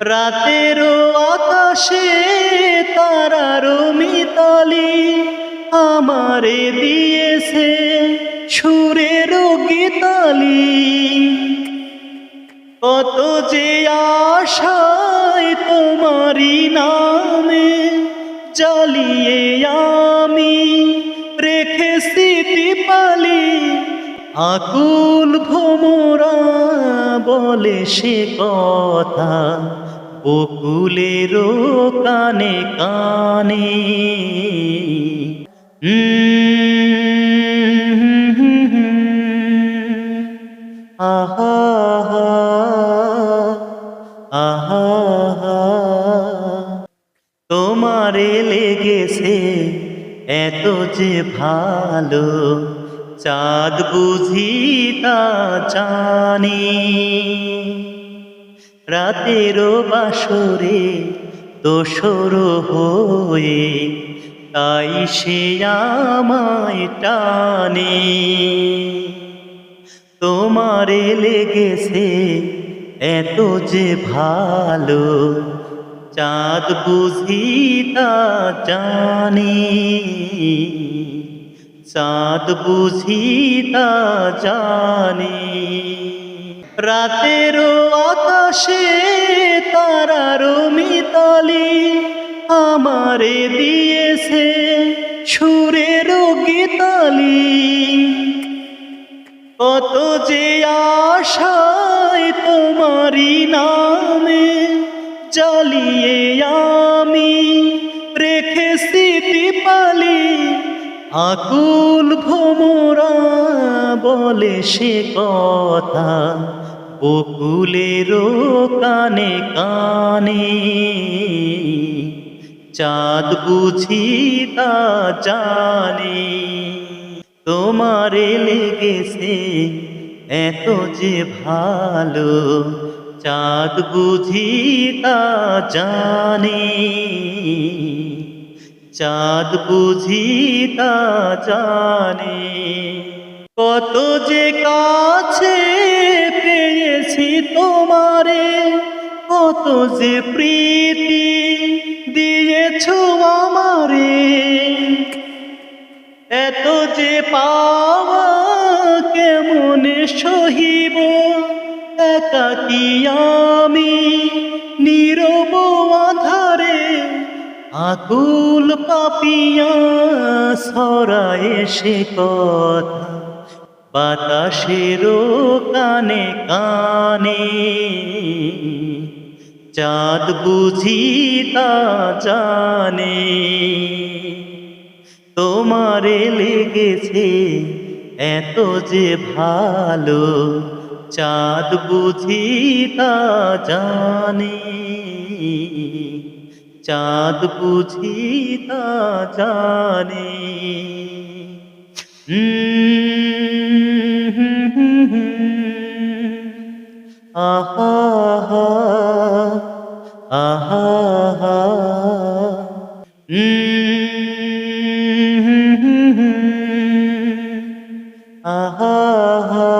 রাতেরও আকাশে তারারও মিতালি আমারে দিয়েছে সুরেরও গীতালি। কত যে আশায় তোমারি নামে জ্বালিয়ে আমি রেখে স্মৃতি পালি আকুল ভোমরা বলে সে কথা, বকুলেরও কানে কানে। আহা আহা। তোমারে লেগেছে এত যে ভালো। চাঁদ বুঝি তা জানি। রাতেরও বাসরে দোসর হয়ে তাই সে আমায় টানে। তোমারে লেগেছে এত যে ভালো, চাঁদ বুঝি তা জানি। চাঁদ বুঝি তা জানি। রাতেরও আকাশে তারারও মিতালি আমারে দিয়েছে সুরেরও গীতালি। কত যে আশায় তোমারি নামে জ্বালিয়ে আমি আকুল ভোমরা বলে সে কথা, বকুলেরও কানে কানে। চাঁদ বুঝি তা জানি, তোমারে লেগেছে এত যে ভালো। চাঁদ বুঝি তা জানি। চাঁদ বুঝি তা জানি। কত যে কাছে পেয়েছি তোমারে, কত যে প্রীতি দিয়েছ আমারে। এত যে পাওয়া কেমনে সহিব একাকি আমি আকুল পাপিয়া সরায় সে কথা। বাতাসেরও কানে কানে। চাঁদ বুঝি তা জানে। তোমারে লেগেছে এত যে ভালো, চাঁদ বুঝি তা জানি। চাঁদ বুঝি তা জানে। আহা আহা আহা আহা।